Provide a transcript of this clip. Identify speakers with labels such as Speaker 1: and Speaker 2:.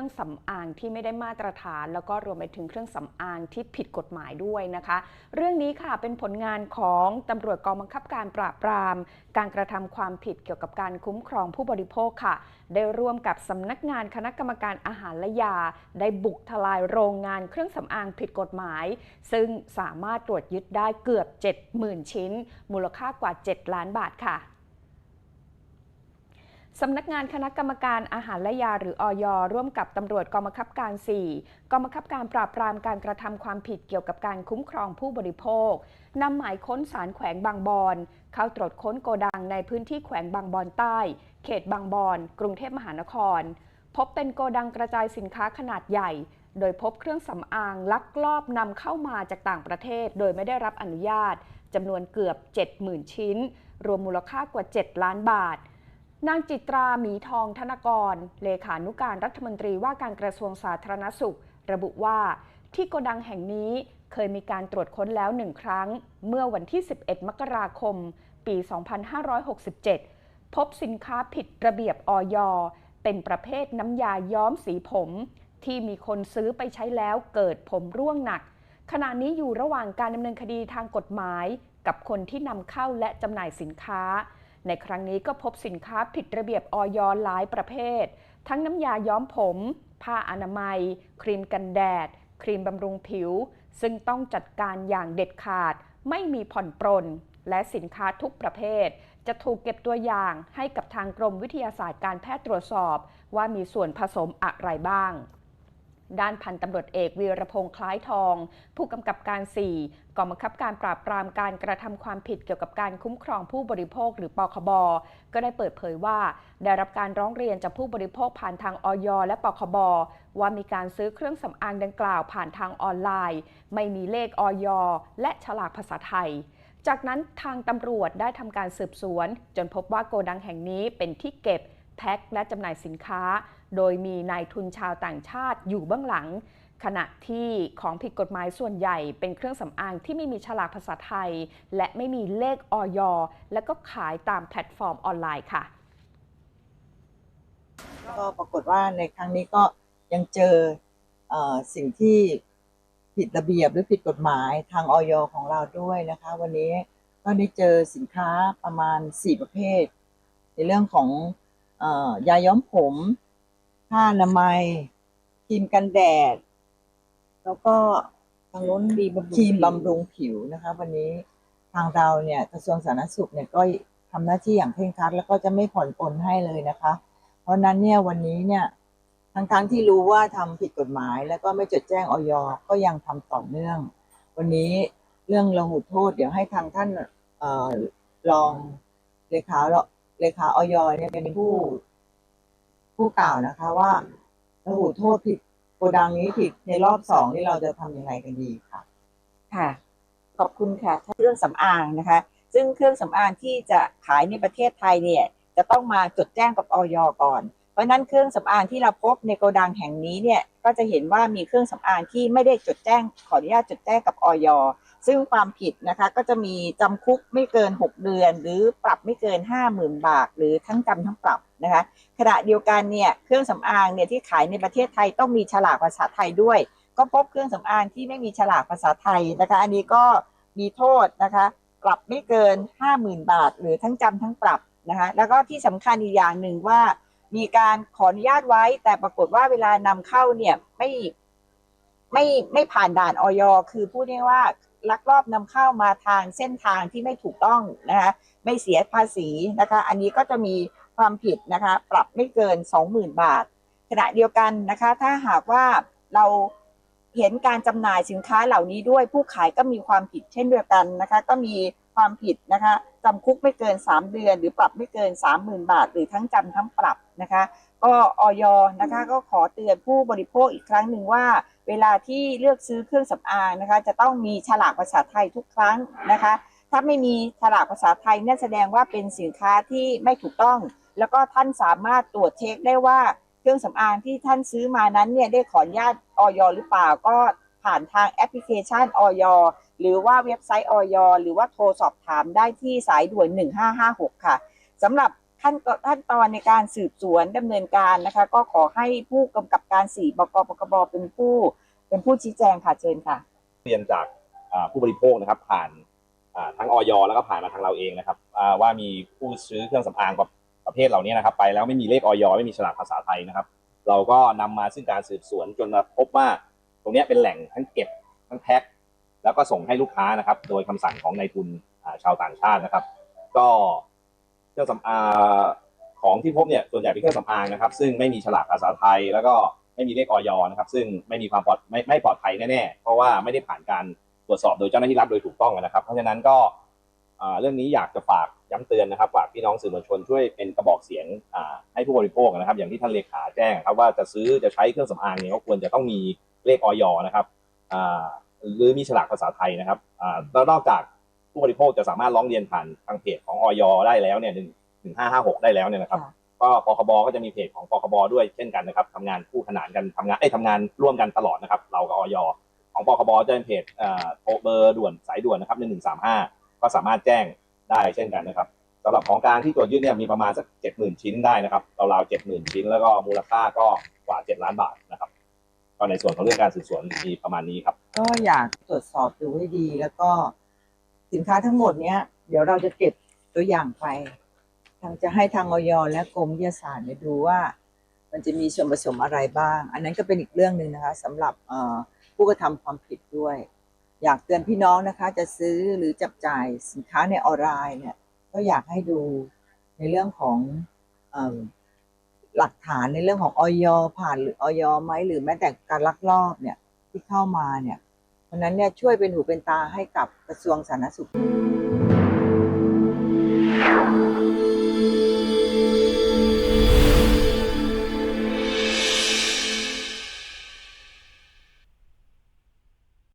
Speaker 1: รื่องสำอางที่ไม่ได้มาตรฐาน แล้วก็รวมไปถึงเครื่องสำอางที่ผิดกฎหมายด้วยนะคะ เรื่องนี้ค่ะเป็นผลงานของตำรวจกองบังคับการปราบปราม การกระทำความผิดเกี่ยวกับการคุ้มครองผู้บริโภคค่ะ ได้ร่วมกับสำนักงานคณะกรรมการอาหารและยา ได้บุกทลายโรงงานเครื่องสำอางผิดกฎหมาย ซึ่งสามารถตรวจยึดได้เกือบ 70,000 ชิ้น มูลค่ากว่า 7 ล้านบาทค่ะ สำนักงานคณะกรรมการอาหารและยาหรืออยร่วมกับตำรวจกองบังคับการ 4กองบังคับการปราบปรามการกระทำความผิดเกี่ยวกับการคุ้มครองผู้บริโภคนำหมายค้นสารแขวงบางบอนเข้าตรวจค้นโกดังในพื้นที่แขวงบางบอนใต้ เขตบางบอนกรุงเทพมหานคร พบเป็นโกดังกระจายสินค้าขนาดใหญ่ โดยพบเครื่องสำอางลักลอบนำเข้ามาจากต่างประเทศ โดยไม่ได้รับอนุญาตจำนวนเกือบ 70,000 ชิ้น รวมมูลค่ากว่า 7 ล้านบาท นางจิตราหมีทองธนกร เลขานุการรัฐมนตรีว่าการกระทรวงสาธารณสุข ระบุว่า ที่โกดังแห่งนี้เคยมีการตรวจค้นแล้วหนึ่งครั้ง เมื่อวันที่ 11 มกราคม ปี 2567 พบสินค้าผิดระเบียบอยเป็นประเภทน้ำยาย้อมสีผม ที่มีคนซื้อไปใช้แล้วเกิดผมร่วงหนัก ขณะนี้อยู่ระหว่างการดำเนินคดีทางกฎหมาย กับคนที่นำเข้าและจำหน่ายสินค้า ในครั้งนี้ก็พบสินค้าผิดระเบียบออยหลายประเภท ทั้งน้ำยาย้อมผม ผ้าอนามัย ครีมกันแดด ครีมบำรุงผิว ซึ่งต้องจัดการอย่างเด็ดขาด ไม่มีผ่อนปรน และสินค้าทุกประเภท จะถูกเก็บตัวอย่างให้กับทางกรมวิทยาศาสตร์การแพทย์ตรวจสอบ ว่ามีส่วนผสมอะไรบ้าง ด้านพันตำรวจเอกวีรพงษ์คล้ายทอง ผู้กำกับการ 4กองบังคับการปราบปรามการกระทำความผิดเกี่ยวกับการคุ้มครองผู้บริโภคหรือปคบ ก็ได้เปิดเผยว่า ได้รับการร้องเรียนจากผู้บริโภคผ่านทางออยและปคบ ว่ามีการซื้อเครื่องสำอางดังกล่าวผ่านทางออนไลน์ ไม่มีเลขอยและฉลากภาษาไทยจากนั้นทางตำรวจได้ทำการสืบสวน จนพบว่าโกดังแห่งนี้เป็นที่เก็บ แพ็คและจำหน่ายสินค้า โดยมีนายทุนชาวต่างชาติอยู่เบื้องหลัง ขณะที่ของผิดกฎหมายส่วนใหญ่เป็นเครื่องสำอางที่ไม่มีฉลากภาษาไทย และไม่มีเลขออยและก็ขายตามแพลตฟอร์มออนไลน์ค่ะ
Speaker 2: ก็ปรากฏว่าในครั้งนี้ก็ยังเจอเออสิ่งที่ผิดระเบียบหรือผิดกฎหมายทางออยของเราด้วยนะคะ วันนี้ก็ได้เจอสินค้าประมาณ 4 ประเภท ในเรื่องของ ยาย้อมผม ผ้าอนามัยครีมกันแดด แล้วก็ทางนู้นดีครีมบำรุงผิวนะคะ วันนี้ทางเราเนี่ยกระทรวงสาธารณสุขเนี่ยก็ทำหน้าที่อย่างเคร่งครัด แล้วก็จะไม่ผ่อนปลนให้เลยนะคะ เพราะฉะนั้นเนี่ยวันนี้เนี่ยทั้งๆทที่รู้ว่าทำผิดกฎหมาย แล้วก็ไม่จดแจ้งออยก็ยังทำต่อเนื่อง วันนี้เรื่องระหุโทษ เดี๋ยวให้ทางท่านเอ่อรองเลขา เลขาออยเนี่ยเป็นผู้ ผู้กล่าวนะคะ ว่าระหุโทษผิดโกดังนี้ผิดในรอบสองนี่เราจะทำยังไงกันดีค่ะ
Speaker 3: ค่ะ ขอบคุณค่ะเครื่องสำอางนะคะ ซึ่งเครื่องสำอางที่จะขายในประเทศไทยเนี่ย จะต้องมาจดแจ้งกับออยก่อน เพราะนั้นเครื่องสำอางที่เราพบในโกดังแห่งนี้เนี่ยก็จะเห็นว่ามีเครื่องสำอางที่ไม่ได้จดแจ้งขออนุญาตจดแจ้งกับออยซึ่งความผิดนะคะก็จะมีจำคุกไม่เกิน 6 เดือน หรือปรับไม่เกิน 50,000 บาท หรือทั้งจำทั้งปรับนะคะขณะเดียวกันเนี่ยเครื่องสำอางเนี่ยที่ขายในประเทศไทยต้องมีฉลากภาษาไทยด้วย ก็พบเครื่องสำอางที่ไม่มีฉลากภาษาไทยนะคะอันนี้ก็มีโทษนะคะปรับไม่เกิน 50,000 บาท หรือทั้งจำทั้งปรับนะคะแล้วก็ที่สำคัญอีกอย่างหนึ่งว่า มีการขออนุญาตไว้ แต่ปรากฏว่าเวลานำเข้าเนี่ยไม่ไม่ไม่ผ่านด่านออยคือพูดง่ายว่าลักลอบนำเข้ามาทางเส้นทางที่ไม่ถูกต้องนะคะไม่เสียภาษีนะคะ อันนี้ก็จะมีความผิดนะคะ ปรับไม่เกิน 20,000 บาท ขณะเดียวกันนะคะ ถ้าหากว่าเราเห็นการจำหน่ายสินค้าเหล่านี้ด้วยผู้ขายก็มีความผิดเช่นเดียวกันนะคะ ก็มี ความผิดนะคะจำคุกไม่เกิน 3 เดือน หรือปรับไม่เกิน 30,000 บาท หรือทั้งจำทั้งปรับนะคะก็ออยนะคะก็ขอเตือนผู้บริโภคอีกครั้งหนึ่งว่า เวลาที่เลือกซื้อเครื่องสำอางนะคะ จะต้องมีฉลากภาษาไทยทุกครั้งนะคะ ถ้าไม่มีฉลากภาษาไทยนั่นแสดงว่าเป็นสินค้าที่ไม่ถูกต้อง แล้วก็ท่านสามารถตรวจเช็คได้ว่าเครื่องสำอางที่ท่านซื้อมานั้นเนี่ยได้ขออนุญาตออยหรือเปล่าก็ ผ่านทางแอปพลิเคชันออยหรือว่าเว็บไซต์ออยหรือว่าโทรสอบถามได้ที่สายด่วน 1556 ค่ะสำหรับขั้นตอนขั้นตอนในการสืบสวนดำเนินการนะคะ ก็ขอให้ผู้กำกับการสี่บกปกบเป็นผู้เป็นผู้ชี้แจงค่ะเชิญค่ะ
Speaker 4: เรียนจากผู้บริโภคนะครับ ผ่านทั้งออยแล้วก็ผ่านมาทางเราเองนะครับว่ามีผู้ซื้อเครื่องสำอางประประเภทเหล่านี้นะครับ ไปแล้วไม่มีเลขออยไม่มีฉลากภาษาไทยนะครับ เราก็นำมาซึ่งการสืบสวนจนมาพบว่า ตรงนี้เป็นแหล่งทั้งเก็บทั้งแพ็คแล้วก็ส่งให้ลูกค้านะครับ โดยคำสั่งของนายทุนชาวต่างชาตินะครับ ก็เครื่องสำอางของที่พบเนี่ยส่วนใหญ่เป็นเครื่องสำอางนะครับ ซึ่งไม่มีฉลากภาษาไทย แล้วก็ไม่มีเลขออยนะครับ ซึ่งไม่มีความปลอดไม่ไม่ปลอดภัยแน่ๆเพราะว่าไม่ได้ผ่านการตรวจสอบโดยเจ้าหน้าที่รัฐโดยถูกต้องนะครับ เพราะฉะนั้นก็เรื่องนี้อยากจะฝาก ย้ำเตือนนะครับฝากพี่น้องสื่อมวลชนช่วยเป็นกระบอกเสียงอ่าให้ผู้บริโภคนะครับ อย่างที่ท่านเลขาแจ้งครับว่าจะซื้อจะใช้เครื่องสำอางเนี่ยก็ควรจะต้องมีเลขออยนะครับอ่าหรือมีฉลากภาษาไทยนะครับอ่าแล้วนอกจากผู้บริโภคจะสามารถร้องเรียนผ่านทางเพจของออยได้แล้วเนี่ยหนึ่งหนึ่งห้าห้าหกได้แล้วเนี่ยนะครับ
Speaker 3: ค่ะ
Speaker 4: ก็ปคบก็จะมีเพจของปคบด้วยเช่นกันนะครับทำงานคู่ขนานกันทำงานไอ้ยทำงานร่วมกันตลอดนะครับ เรากับออยของปคบจะเป็นเพจเอ่อโทรเบอร์ด่วนสายด่วนนะครับหนึ่งหนึ่งสามห้าก็สามารถแจ้ง ได้เช่นกันนะครับสำหรับของกลารที่ตรวจยึดเนี่ยมีประมาณสักเจ็ดหมื่นชิ้นได้นะครับราวๆเจ็ดหมื่นชิ้นแล้วก็มูลค่าก็กว่าเจ็ดล้านบาทนะครับก็ในส่วนของเรื่องการสืบสวนมีประมาณนี้ครับ
Speaker 2: ก็อยากตรวจสอบดูให้ดีแล้วก็สินค้าทั้งหมดเนี้ยเดี๋ยวเราจะเก็บตัวอย่างไป ทางจะให้ทางออยและกรมวิทยาศาสตร์เนี่ยดูว่า มันจะมีส่วนผสมอะไรบ้าง อันนั้นก็เป็นอีกเรื่องหนึ่งนะคะสำหรับผู้กระทำความผิดด้วย อยากเตือนพี่น้องนะคะ จะซื้อหรือจับจ่ายสินค้าในออนไลน์เนี่ย ก็อยากให้ดูในเรื่องของหลักฐานในเรื่องของออยผ่านหรือออยไหมหรือแม้แต่การลักลอบเนี่ยที่เข้ามาเนี่ยเพราะนั้นเนี่ยช่วยเป็นหูเป็นตาให้กับกระทรวงสาธารณสุข